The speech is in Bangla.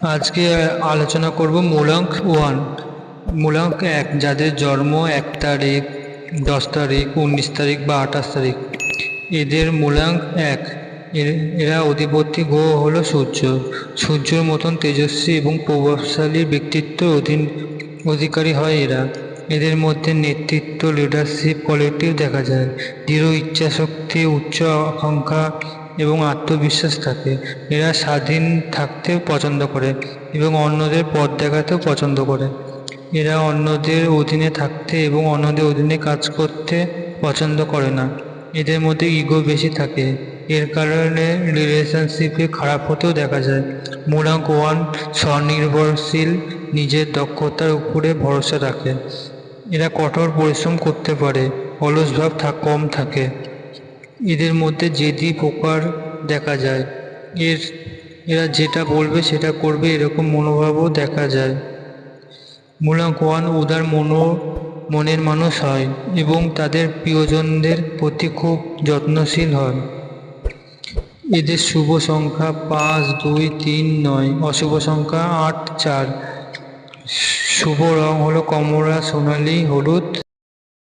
আজকে আলোচনা করব মূলাঙ্ক ওয়ান। মূলাঙ্ক এক, যাদের জন্ম এক তারিখ, দশ তারিখ, উনিশ তারিখ বা আঠাশ তারিখ। এদের মূলাঙ্ক এক। এর- অধিপতি গ্রহ হল সূর্য। সূর্যের মতন তেজস্বী এবং প্রভাবশালী ব্যক্তিত্ব অধীন অধিকারী হয় এরা। এদের মধ্যে নেতৃত্ব লিডারশিপ কোয়ালিটিও দেখা যায়। দৃঢ় ইচ্ছাশক্তি, উচ্চ আকাঙ্ক্ষা এবং আত্মবিশ্বাস থাকে। এরা স্বাধীন থাকতে পছন্দ করে এবং অন্যদের পথ দেখাতেও পছন্দ করে। এরা অন্যদের অধীনে থাকতে এবং অন্যদের অধীনে কাজ করতে পছন্দ করে না। এদের মধ্যে ইগো বেশি থাকে। এর কারণে রিলেশনশিপে খারাপ হতেও দেখা যায়। মূলাঙ্ক ওয়ান স্বনির্ভরশীল, নিজের দক্ষতার উপরে ভরসা রাখে। এরা কঠোর পরিশ্রম করতে পারে, অলস ভাব থাক কম থাকে। এদের মধ্যে জেদি প্রকার দেখা যায়, এর, এরা যেটা বলবে সেটা করবে এরকম মনোভাবও দেখা যায়। মূলাঙ্ক ওয়ান উদার মনো, মনের মানুষ হয় এবং তাদের প্রিয়জনদের প্রতি খুব যত্নশীল হয়। এদের শুভ সংখ্যা পাঁচ, দুই, তিন, নয়, অশুভ সংখ্যা আট, চার। শুভ রং হলো কমলা সোনালী হলুদ।